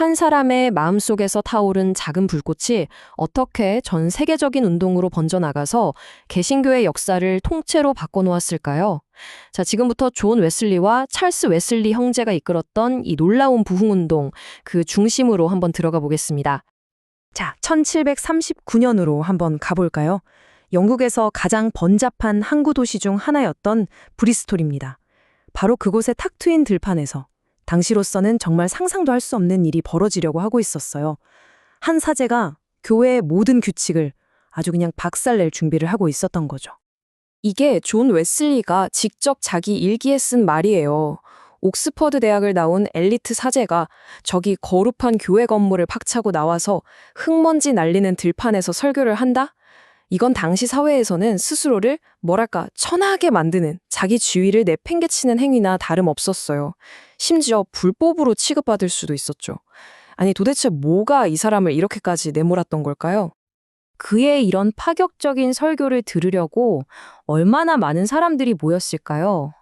한 사람의 마음속에서 타오른 작은 불꽃이 어떻게 전 세계적인 운동으로 번져나가서 개신교의 역사를 통째로 바꿔놓았을까요? 자, 지금부터 존 웨슬리와 찰스 웨슬리 형제가 이끌었던 이 놀라운 부흥운동, 그 중심으로 한번 들어가 보겠습니다. 자, 1739년으로 한번 가볼까요? 영국에서 가장 번잡한 항구 도시 중 하나였던 브리스톨입니다. 바로 그곳의 탁 트인 들판에서 당시로서는 정말 상상도 할 수 없는 일이 벌어지려고 하고 있었어요. 한 사제가 교회의 모든 규칙을 아주 그냥 박살낼 준비를 하고 있었던 거죠. 이게 존 웨슬리가 직접 자기 일기에 쓴 말이에요. 옥스퍼드 대학을 나온 엘리트 사제가 저기 거룩한 교회 건물을 박차고 나와서 흙먼지 날리는 들판에서 설교를 한다? 이건 당시 사회에서는 스스로를 뭐랄까 천하게 만드는 자기 지위를 내팽개치는 행위나 다름없었어요. 심지어 불법으로 취급받을 수도 있었죠. 아니 도대체 뭐가 이 사람을 이렇게까지 내몰았던 걸까요? 그의 이런 파격적인 설교를 들으려고 얼마나 많은 사람들이 모였을까요?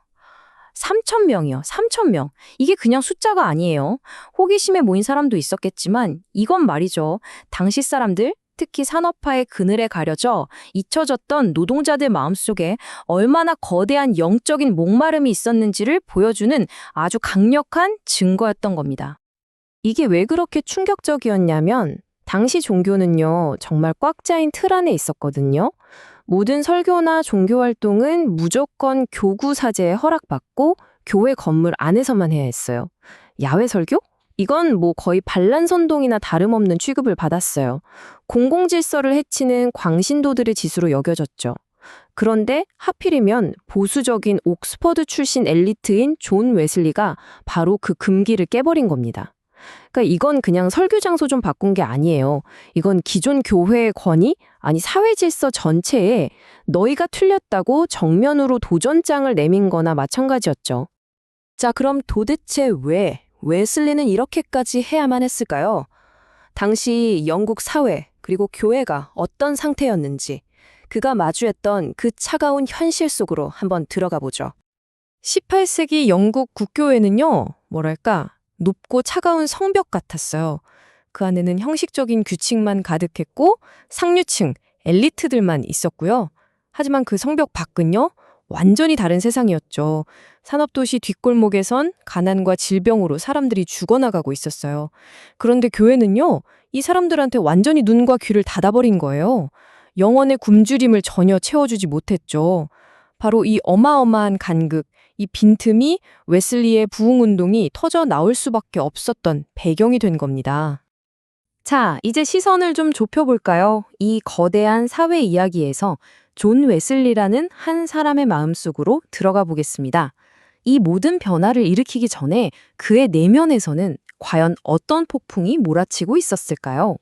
3천 명이요. 3천 명. 이게 그냥 숫자가 아니에요. 호기심에 모인 사람도 있었겠지만 이건 말이죠. 당시 사람들, 특히 산업화의 그늘에 가려져 잊혀졌던 노동자들 마음속에 얼마나 거대한 영적인 목마름이 있었는지를 보여주는 아주 강력한 증거였던 겁니다. 이게 왜 그렇게 충격적이었냐면 당시 종교는요, 정말 꽉 짜인 틀 안에 있었거든요. 모든 설교나 종교 활동은 무조건 교구 사제에 허락받고 교회 건물 안에서만 해야 했어요. 야외 설교? 이건 뭐 거의 반란 선동이나 다름없는 취급을 받았어요. 공공질서를 해치는 광신도들의 지수로 여겨졌죠. 그런데 하필이면 보수적인 옥스퍼드 출신 엘리트인 존 웨슬리가 바로 그 금기를 깨버린 겁니다. 그러니까 이건 그냥 설교 장소 좀 바꾼 게 아니에요. 이건 기존 교회의 권위, 아니 사회 질서 전체에 너희가 틀렸다고 정면으로 도전장을 내민 거나 마찬가지였죠. 자, 그럼 도대체 왜 웨슬리는 이렇게까지 해야만 했을까요? 당시 영국 사회 그리고 교회가 어떤 상태였는지 그가 마주했던 그 차가운 현실 속으로 한번 들어가 보죠. 18세기 영국 국교회는요, 뭐랄까, 높고 차가운 성벽 같았어요. 그 안에는 형식적인 규칙만 가득했고 상류층, 엘리트들만 있었고요. 하지만 그 성벽 밖은요, 완전히 다른 세상이었죠. 산업도시 뒷골목에선 가난과 질병으로 사람들이 죽어나가고 있었어요. 그런데 교회는요, 이 사람들한테 완전히 눈과 귀를 닫아버린 거예요. 영혼의 굶주림을 전혀 채워주지 못했죠. 바로 이 어마어마한 간극, 이 빈틈이 웨슬리의 부흥운동이 터져 나올 수밖에 없었던 배경이 된 겁니다. 자, 이제 시선을 좀 좁혀볼까요? 이 거대한 사회 이야기에서 존 웨슬리라는 한 사람의 마음속으로 들어가 보겠습니다. 이 모든 변화를 일으키기 전에 그의 내면에서는 과연 어떤 폭풍이 몰아치고 있었을까요?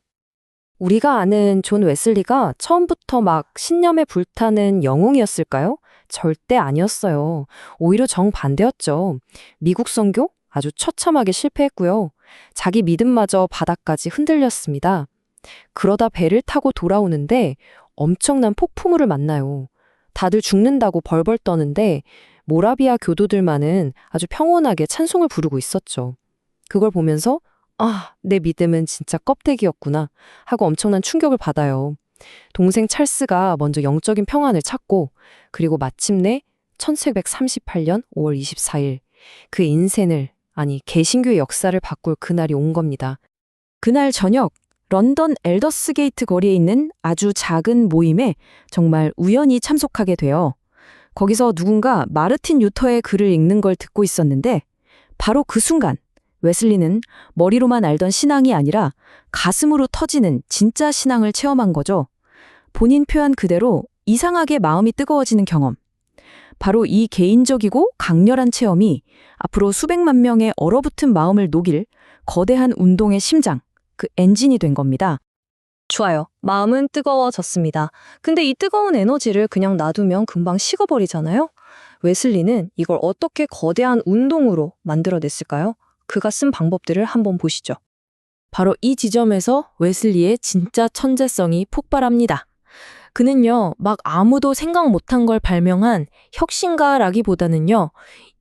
우리가 아는 존 웨슬리가 처음부터 막 신념에 불타는 영웅이었을까요? 절대 아니었어요. 오히려 정반대였죠. 미국 선교? 아주 처참하게 실패했고요. 자기 믿음마저 바닥까지 흔들렸습니다. 그러다 배를 타고 돌아오는데 엄청난 폭풍우를 만나요. 다들 죽는다고 벌벌 떠는데 모라비아 교도들만은 아주 평온하게 찬송을 부르고 있었죠. 그걸 보면서 아, 내 믿음은 진짜 껍데기였구나 하고 엄청난 충격을 받아요. 동생 찰스가 먼저 영적인 평안을 찾고 그리고 마침내 1738년 5월 24일 그 인생을 아니 개신교의 역사를 바꿀 그날이 온 겁니다. 그날 저녁 런던 엘더스 게이트 거리에 있는 아주 작은 모임에 정말 우연히 참석하게 돼요. 거기서 누군가 마르틴 유터의 글을 읽는 걸 듣고 있었는데 바로 그 순간 웨슬리는 머리로만 알던 신앙이 아니라 가슴으로 터지는 진짜 신앙을 체험한 거죠. 본인 표현 그대로 이상하게 마음이 뜨거워지는 경험. 바로 이 개인적이고 강렬한 체험이 앞으로 수백만 명의 얼어붙은 마음을 녹일 거대한 운동의 심장, 그 엔진이 된 겁니다. 좋아요. 마음은 뜨거워졌습니다. 근데 이 뜨거운 에너지를 그냥 놔두면 금방 식어버리잖아요? 웨슬리는 이걸 어떻게 거대한 운동으로 만들어냈을까요? 그가 쓴 방법들을 한번 보시죠. 바로 이 지점에서 웨슬리의 진짜 천재성이 폭발합니다. 그는요, 막 아무도 생각 못한 걸 발명한 혁신가라기보다는요,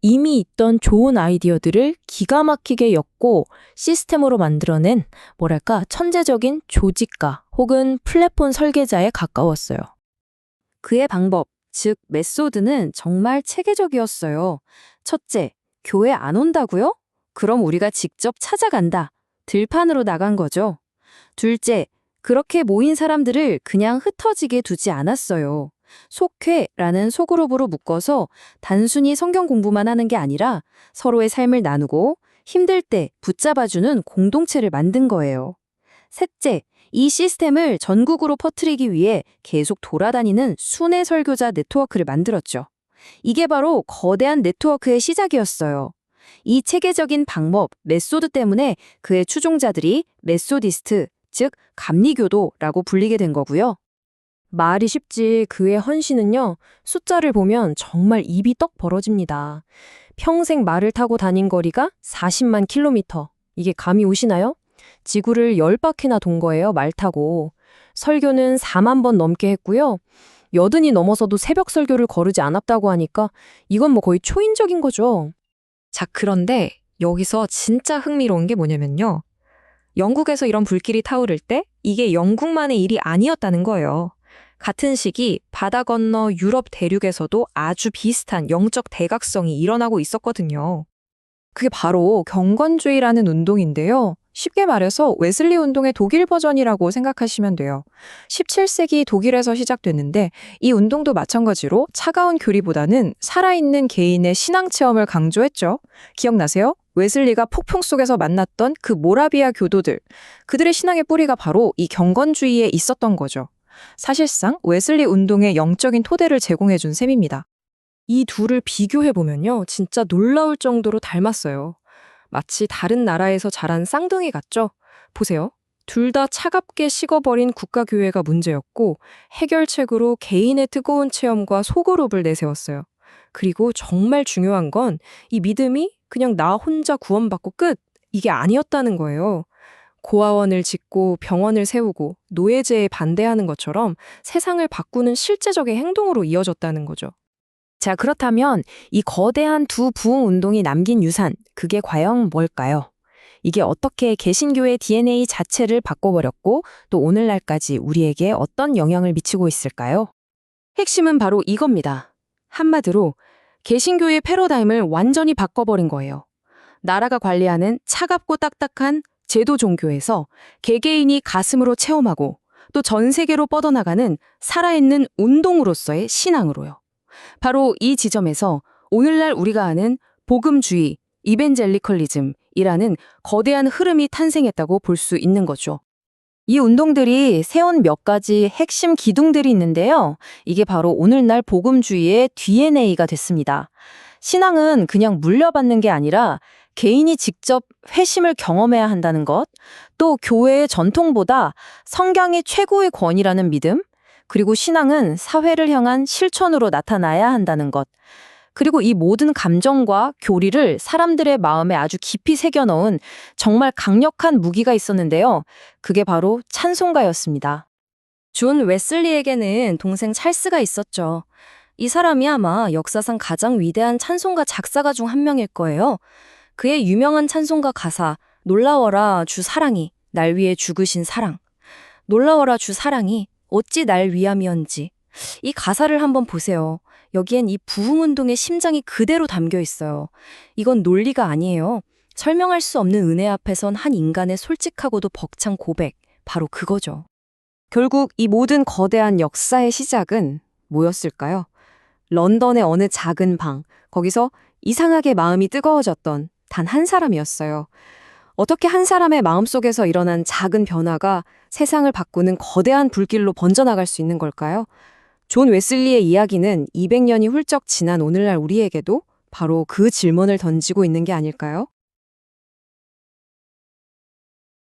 이미 있던 좋은 아이디어들을 기가 막히게 엮고 시스템으로 만들어낸 뭐랄까 천재적인 조직가 혹은 플랫폼 설계자에 가까웠어요. 그의 방법, 즉 메소드는 정말 체계적이었어요. 첫째, 교회 안 온다고요? 그럼 우리가 직접 찾아간다. 들판으로 나간 거죠. 둘째, 그렇게 모인 사람들을 그냥 흩어지게 두지 않았어요. 속회라는 소그룹으로 묶어서 단순히 성경 공부만 하는 게 아니라 서로의 삶을 나누고 힘들 때 붙잡아주는 공동체를 만든 거예요. 셋째, 이 시스템을 전국으로 퍼뜨리기 위해 계속 돌아다니는 순회 설교자 네트워크를 만들었죠. 이게 바로 거대한 네트워크의 시작이었어요. 이 체계적인 방법, 메소드 때문에 그의 추종자들이 메소디스트, 즉 감리교도라고 불리게 된 거고요. 말이 쉽지 그의 헌신은요, 숫자를 보면 정말 입이 떡 벌어집니다. 평생 말을 타고 다닌 거리가 40만 킬로미터. 이게 감이 오시나요? 지구를 10바퀴나 돈 거예요, 말 타고. 설교는 4만 번 넘게 했고요. 여든이 넘어서도 새벽 설교를 거르지 않았다고 하니까 이건 뭐 거의 초인적인 거죠. 자, 그런데 여기서 진짜 흥미로운 게 뭐냐면요. 영국에서 이런 불길이 타오를 때 이게 영국만의 일이 아니었다는 거예요. 같은 시기 바다 건너 유럽 대륙에서도 아주 비슷한 영적 대각성이 일어나고 있었거든요. 그게 바로 경건주의라는 운동인데요. 쉽게 말해서 웨슬리 운동의 독일 버전이라고 생각하시면 돼요. 17세기 독일에서 시작됐는데 이 운동도 마찬가지로 차가운 교리보다는 살아있는 개인의 신앙 체험을 강조했죠. 기억나세요? 웨슬리가 폭풍 속에서 만났던 그 모라비아 교도들. 그들의 신앙의 뿌리가 바로 이 경건주의에 있었던 거죠. 사실상 웨슬리 운동의 영적인 토대를 제공해준 셈입니다. 이 둘을 비교해보면요. 진짜 놀라울 정도로 닮았어요. 마치 다른 나라에서 자란 쌍둥이 같죠? 보세요. 둘 다 차갑게 식어버린 국가교회가 문제였고 해결책으로 개인의 뜨거운 체험과 소그룹을 내세웠어요. 그리고 정말 중요한 건 이 믿음이 그냥 나 혼자 구원받고 끝! 이게 아니었다는 거예요. 고아원을 짓고 병원을 세우고 노예제에 반대하는 것처럼 세상을 바꾸는 실제적인 행동으로 이어졌다는 거죠. 자, 그렇다면 이 거대한 두 부흥 운동이 남긴 유산, 그게 과연 뭘까요? 이게 어떻게 개신교의 DNA 자체를 바꿔버렸고 또 오늘날까지 우리에게 어떤 영향을 미치고 있을까요? 핵심은 바로 이겁니다. 한마디로 개신교의 패러다임을 완전히 바꿔버린 거예요. 나라가 관리하는 차갑고 딱딱한 제도 종교에서 개개인이 가슴으로 체험하고 또 전 세계로 뻗어나가는 살아있는 운동으로서의 신앙으로요. 바로 이 지점에서 오늘날 우리가 아는 복음주의, 이벤젤리컬리즘이라는 거대한 흐름이 탄생했다고 볼 수 있는 거죠. 이 운동들이 세운 몇 가지 핵심 기둥들이 있는데요. 이게 바로 오늘날 복음주의의 DNA가 됐습니다. 신앙은 그냥 물려받는 게 아니라 개인이 직접 회심을 경험해야 한다는 것, 또 교회의 전통보다 성경이 최고의 권위라는 믿음, 그리고 신앙은 사회를 향한 실천으로 나타나야 한다는 것, 그리고 이 모든 감정과 교리를 사람들의 마음에 아주 깊이 새겨넣은 정말 강력한 무기가 있었는데요. 그게 바로 찬송가였습니다. 존 웨슬리에게는 동생 찰스가 있었죠. 이 사람이 아마 역사상 가장 위대한 찬송가 작사가 중 한 명일 거예요. 그의 유명한 찬송가 가사 놀라워라 주 사랑이 날 위해 죽으신 사랑 놀라워라 주 사랑이 어찌 날 위함이언지 이 가사를 한번 보세요. 여기엔 이 부흥운동의 심장이 그대로 담겨 있어요. 이건 논리가 아니에요. 설명할 수 없는 은혜 앞에선 한 인간의 솔직하고도 벅찬 고백 바로 그거죠. 결국 이 모든 거대한 역사의 시작은 뭐였을까요? 런던의 어느 작은 방, 거기서 이상하게 마음이 뜨거워졌던 단 한 사람이었어요. 어떻게 한 사람의 마음속에서 일어난 작은 변화가 세상을 바꾸는 거대한 불길로 번져나갈 수 있는 걸까요? 존 웨슬리의 이야기는 200년이 훌쩍 지난 오늘날 우리에게도 바로 그 질문을 던지고 있는 게 아닐까요?